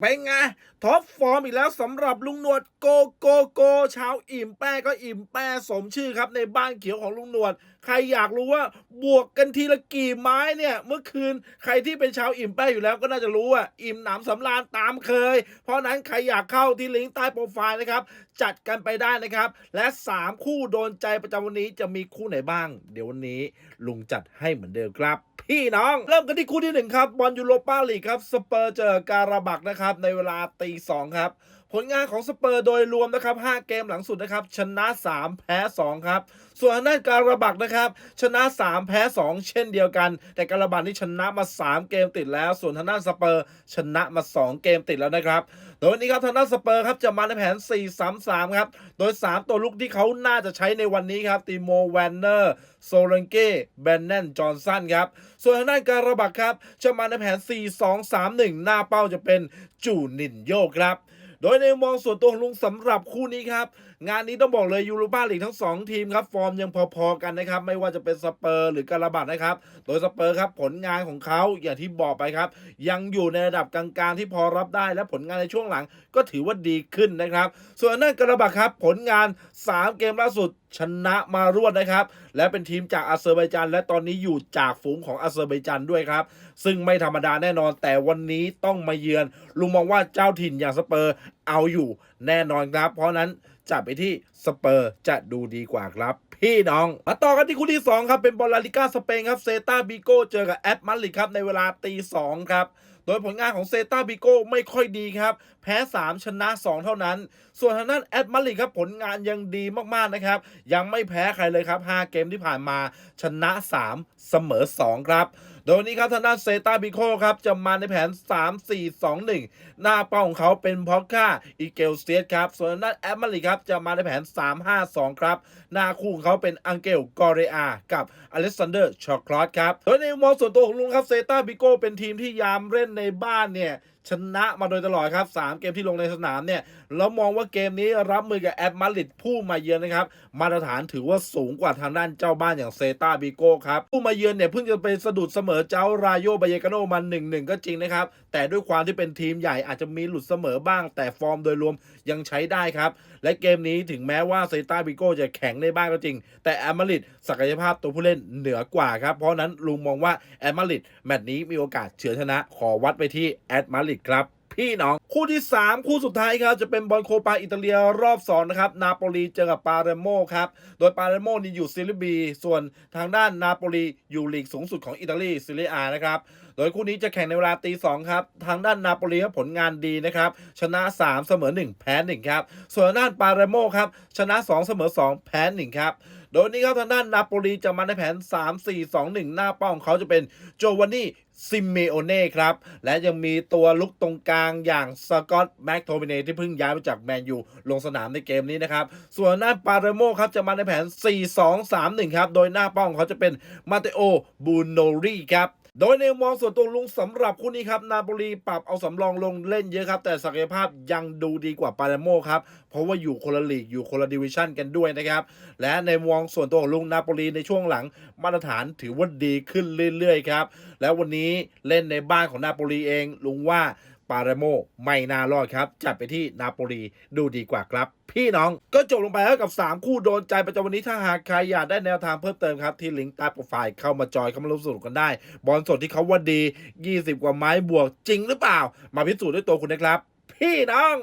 เป็นไงท็อปฟอร์มอีกแล้วสำหรับลุงหนวดโกโกโกชาวอิ่มแป้ก็อิ่มแป้สมชื่อครับในบ้านเขียวของลุงหนวด ใครอยากรู้ว่าบวกกันทีละกี่ไม้เนี่ย เมื่อคืนใครที่เป็นชาวอิ่มแป้อยู่แล้วก็น่าจะรู้ว่าอิ่มหนำสำราญตามเคย เพราะนั้นใครอยากเข้าที่ลิงก์ใต้โปรไฟล์นะครับ จัดกันไปได้นะครับ และ 3 คู่โดนใจประจำวันนี้จะมีคู่ไหนบ้าง เดี๋ยววันนี้ลุงจัดให้เหมือนเดิมครับ พี่น้อง เริ่มกันที่คู่ที่หนึ่งครับบอลยูโรปาลีกครับสเปอร์เจอการาบักนะครับในเวลาตีสองครับ ผลงานของสเปอร์โดยรวมนะครับ 5 เกมหลังสุดนะครับ ชนะ 3 แพ้ 2 ครับ ส่วนทางด้านการบักนะครับ ชนะ 3 แพ้ 2 เช่นเดียวกัน แต่การบักนี่ชนะมา 3 เกมติดแล้ว ส่วนทางด้านสเปอร์ชนะมา 2 เกมติดแล้วนะครับ โดยวันนี้ครับทางด้านสเปอร์ครับจะมาในแผน 4-3-3 ครับ โดย 3 ตัวลุกที่เขาน่าจะใช้ในวันนี้ครับติโมแวนเนอร์โซเลนเก้แบนแนนจอห์นสันครับ ส่วนทางด้านการาบักครับ จะมาในแผน 4-2-3-1 หน้าเป้าจะเป็นจูนินโยครับ โดยในมองส่วนตัวของลุงสำหรับคู่นี้ครับ งานนี้ต้องบอกเลยยูโรปาลีกทั้ง 2 ทีมครับ ฟอร์มยังพอๆกันนะครับ ไม่ว่าจะเป็นสเปอร์หรือการาบัตนะครับ โดยสเปอร์ครับผลงานของเขาอย่างที่บอกไปครับ ยังอยู่ในระดับกลางๆที่พอรับได้และผลงานในช่วงหลังก็ถือว่าดีขึ้นนะครับ ส่วนนั่นการาบัตครับผลงาน 3 เกมล่าสุดชนะมารวดนะครับ และเป็นทีมจากอาเซอร์ไบจานและตอนนี้อยู่จากฝูงของอาเซอร์ไบจานด้วยครับ ซึ่งไม่ธรรมดาแน่นอน แต่วันนี้ต้องมาเยือน ลุงมองว่าเจ้าถิ่นอย่างสเปอร์เอาอยู่แน่นอนครับ เพราะนั้นจับไปที่สเปอร์จะดูดีกว่าครับ พี่น้อง มาต่อกันที่คู่ที่ 2 ครับเป็นบอลลาลิก้าสเปนครับเซตาบิโกเจอกับแอตมาดริดครับในเวลาตีสองครับโดยผลงานของเซตาบิโก้ไม่ค่อยดีครับ พ้ 3 ชนะ 2 เท่านั้น ส่วนทางด้านแอตมาริดครับผลงานยังดีมากๆนะครับ ยังไม่แพ้ใครเลยครับ 5 เกมที่ผ่านมาชนะ 3 เสมอ 2 ครับ โดยนี้ครับทางด้านเซตาบิโคครับจะมาในแผน 3 4 2 1 หน้าเป้าของเขาเป็นพอค่าอีเกลสเตียสครับส่วนทางด้านแอตมาริดครับจะมาในแผน 3 5 2 ครับ หน้าคู่ของเขาเป็นอังเกลกอเรอากับอเล็กซานเดอร์ชอคลอสครับโดยในมุมมองส่วนตัวของลุงครับเซตาบิโกเป็นทีมที่ยามเล่นในบ้านเนี่ย ชนะมาโดยตลอดครับ 3 เกมที่ลงในสนามเนี่ยแล้วมองว่าเกมนี้รับมือกับแอตมาดริดผู้มาเยือนนะครับ มาตรฐานถือว่าสูงกว่าทางด้านเจ้าบ้านอย่างเซตาบิโก้ครับผู้มาเยือนเนี่ยเพิ่งจะไปสะดุดเสมอเจ้ารายโยบายกาโนมา1นหนึ่งก็จริงนะครับ แต่ด้วยความที่เป็นทีมใหญ่อาจจะมีหลุดเสมอบ้าง แต่ฟอร์มโดยรวมยังใช้ได้ครับ และเกมนี้ถึงแม้ว่าเซตาบิโก้จะแข็งในบ้านก็จริง แต่แอตมาดริดศักยภาพตัวผู้เล่นเหนือกว่าครับเพราะนั้นลุงมองว่าแอตมาดริดแมตช์นี้มีโอกาสเฉือนชนะ ขอวัดไปที่แอตมาดริดครับ พี่น้องคู่ที่ 3 คู่สุดท้ายครับจะเป็นบอลโคปาอิตาเลียรอบ2นะครับนาโปลีเจอกับปาเรโมครับโดยปาเรโมนี่อยู่ซีรีบี ส่วนทางด้านนาโปลีอยู่ลีกสูงสุดของอิตาลีซีเรียอานะครับโดยคู่นี้จะแข่งในเวลาตีสองครับ ทางด้านนาโปลีผลงานดีนะครับ ชนะ 3 เสมอ 1 แพ้1ครับ ส่วนด้านปาเรโมครับ ชนะ 2 เสมอ 2 แพ้1ครับ โดยนี้ครับทางด้านนาโปลีจะมาในแผน 3 4 2 1 หน้าเป้าของเขาจะเป็นโจวานนี่ซิมเมโอเน่ครับ และยังมีตัวลุกตรงกลางอย่างสกอตแม็กโทมิเนที่เพิ่งย้ายมาจากแมนยูลงสนามในเกมนี้นะครับ ส่วนหน้าปาเรโมครับจะมาในแผน 4 2 3 1 ครับ โดยหน้าเป้าของเขาจะเป็นมาเตโอบูโนรีครับโดยในมองส่วนตัวลุงสำหรับคู่นี้ครับ นาโปลีปรับเอาสำรองลงเล่นเยอะครับ แต่ศักยภาพยังดูดีกว่าปาเลโมครับ เพราะว่าอยู่คนละลีกอยู่คนละดิวิชั่นกันด้วยนะครับ และในมุมมองส่วนตัวของลุงนาโปลีในช่วงหลังมาตรฐานถือว่าดีขึ้นเรื่อยๆครับ แล้ววันนี้เล่นในบ้านของนาโปลีเอง ลุงว่าปาเรโมไม่น่ารอดครับ จัดไปที่นาโปลีดูดีกว่าครับ พี่น้องก็จบลงไปแล้วกับ 3 คู่โดนใจประจำวันนี้ถ้าหากใครอยากได้แนวทางเพิ่มเติมครับ ที่ลิงก์ใต้โปรไฟล์เข้ามาจอยเข้ามาร่วมสนุกกันได้ บอลสดที่เขาว่าดี 20 กว่าไม้บวกจริงหรือเปล่า มาพิสูจน์ด้วยตัวคุณนะครับ พี่น้อง